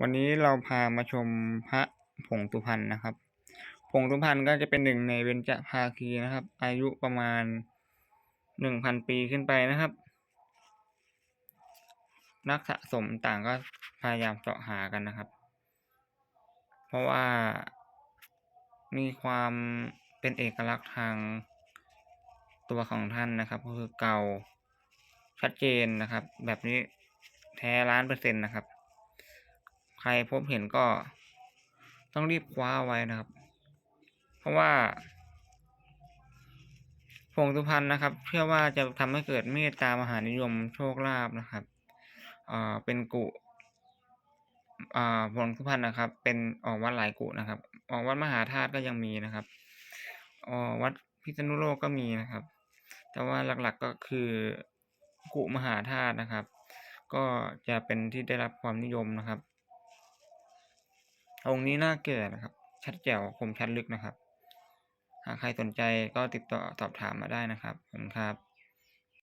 วันนี้เราพามาชมพระผงสุพรรณนะครับ ผงสุพรรณก็จะเป็นหนึ่งในเบญจภาคีนะครับ อายุประมาณหนึ่งพันปีขึ้นไปนะครับ นักสะสมต่างก็พยายามเสาะหากันนะครับ เพราะว่ามีความเป็นเอกลักษณ์ทางตัวของท่านนะครับ ก็คือเก่าชัดเจนนะครับ แบบนี้แท้ล้านเปอร์เซ็นต์นะครับ ใครพบเห็นก็ต้องรีบคว้าไว้นะครับ เพราะว่าผงสุพรรณนะครับ เชื่อว่าจะทำให้เกิดเมตตามหานิยมโชคลาภนะครับอ่าเป็นกุอ่าผงสุพรรณนะครับ เป็นออกวัดหลายกุนะครับ ออกวัดมหาธาตุก็ยังมีนะครับออวัดพิษณุโลกก็มีนะครับ แต่ว่าหลักๆก็คือกุมหาธาตุนะครับ ก็จะเป็นที่ได้รับความนิยมนะครับ องค์นี้น่าเกิดนะครับ ชัดแจ๋วคมชัดลึกนะครับ หากใครสนใจก็ติดต่อสอบถามมาได้นะครับผมครับ